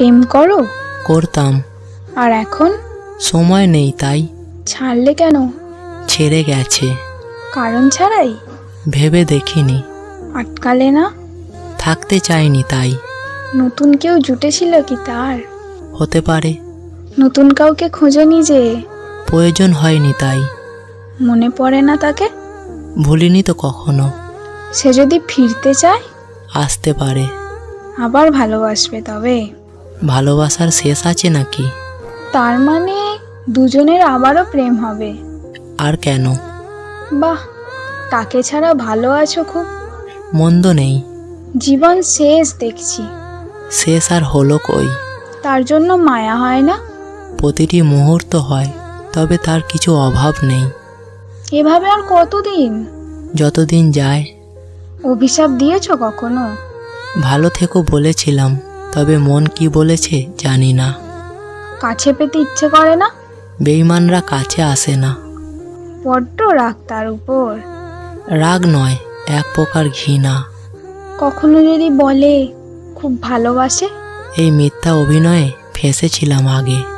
প্রেম করো? করতাম। আর এখন? সময় নেই তাই। ছাড়লে কেন? ছেড়ে গেছে। কারণ ছাড়াই? ভেবে দেখিনি। আটকালে না? থাকতে চাইনি তাই। নতুন কেউ জুটেছিল কি তার? হতে পারে। নতুন কাউকে খোঁজনি যে? প্রয়োজন হয়নি তাই। মনে পড়ে না তাকে? ভুলিনি তো কখনো। সে যদি ফিরতে চায়? আসতে পারে। আবার ভালোবাসবে তবে। ভালোবাসার শেষ আছে নাকি? তার মানে দুজনের আবারও প্রেম হবে। আর কেন? বাহ তাকে ছাড়া ভালো আছো খুব। মন্দ নেই। জীবন শেষ দেখছি। শেষ আর হলো কই? তার জন্য মায়া হয় না? প্রতিটি মুহূর্ত হয় তবে তার কিছু অভাব নেই। এভাবে আর কতদিন? যতদিন যায়। অভিশাপ দিয়েছ কখনো? ভালো থেকো বলেছিলাম। তবে মন কি বলেছে জানি না। কাছে পেতে ইচ্ছে করে না? বেঈমানরা কাছে আসে না। বড্ড রাগ তার উপর। রাগ নয় এক প্রকার ঘৃণা। কখনো যদি বলে খুব ভালোবাসে? এই মিথ্যা অভিনয়ে ফেসেছিলাম আগে।